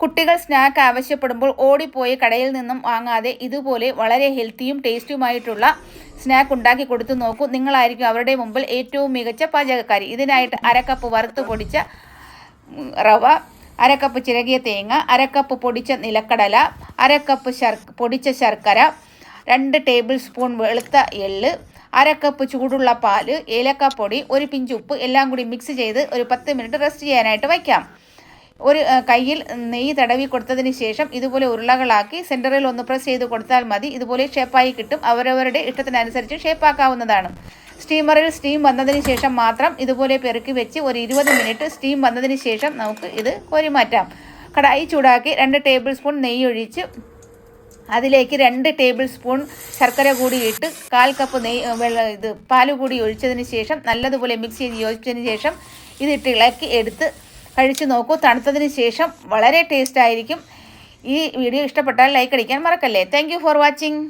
കുട്ടികൾ സ്നാക്ക് ആവശ്യപ്പെടുമ്പോൾ ഓടിപ്പോയി കടയിൽ നിന്നും വാങ്ങാതെ ഇതുപോലെ വളരെ ഹെൽത്തിയും ടേസ്റ്റിയുമായിട്ടുള്ള സ്നാക്ക് ഉണ്ടാക്കി കൊടുത്തു നോക്കൂ. നിങ്ങളായിരിക്കും അവരുടെ മുമ്പിൽ ഏറ്റവും മികച്ച പാചകക്കാരി. ഇതിനായിട്ട് അരക്കപ്പ് വറുത്ത് പൊടിച്ച റവ അരക്കപ്പ് ചിരകിയ തേങ്ങ അരക്കപ്പ് പൊടിച്ച നിലക്കടല അരക്കപ്പ് ശർ പൊടിച്ച ശർക്കര രണ്ട് ടേബിൾ സ്പൂൺ വെളുത്ത എള്ള് അരക്കപ്പ് ചൂടുള്ള പാൽ ഏലക്കപ്പൊടി ഒരു പിഞ്ച് ഉപ്പ് എല്ലാം കൂടി മിക്സ് ചെയ്ത് ഒരു പത്ത് മിനിറ്റ് റെസ്റ്റ് ചെയ്യാനായിട്ട് വയ്ക്കാം. ഒരു കയ്യിൽ നെയ്യ് തടവി കൊടുത്തതിന് ശേഷം ഇതുപോലെ ഉരുളകളാക്കി സെന്ററിൽ ഒന്ന് പ്രസ് ചെയ്ത് കൊടുത്താൽ മതി. ഇതുപോലെ ഷേപ്പായി കിട്ടും. അവരവരുടെ ഇഷ്ടത്തിനനുസരിച്ച് ഷേപ്പാക്കാവുന്നതാണ്. സ്റ്റീമറിൽ സ്റ്റീം വന്നതിന് ശേഷം മാത്രം ഇതുപോലെ പെറുക്കി വെച്ച് ഒരു ഇരുപത് മിനിറ്റ് സ്റ്റീം വന്നതിന് ശേഷം നമുക്ക് ഇത് കോരി മാറ്റാം കടായി ചൂടാക്കി രണ്ട് ടേബിൾ സ്പൂൺ നെയ്യ് ഒഴിച്ച് അതിലേക്ക് രണ്ട് ടേബിൾ സ്പൂൺ ശർക്കര കൂടി ഇട്ട് കാൽ കപ്പ് നെയ്യ് വെള്ള ഇത് പാൽ കൂടി ഒഴിച്ചതിന് ശേഷം നല്ലതുപോലെ മിക്സ് ചെയ്ത് യോജിച്ചതിന് ശേഷം ഇതിട്ട് ഇളക്കി എടുത്ത് കഴിച്ച് നോക്കൂ. തണുത്തതിന് ശേഷം വളരെ ടേസ്റ്റ് ആയിരിക്കും. ഈ വീഡിയോ ഇഷ്ടപ്പെട്ടാൽ ലൈക്ക് അടിക്കാൻ മറക്കല്ലേ. Thank for watching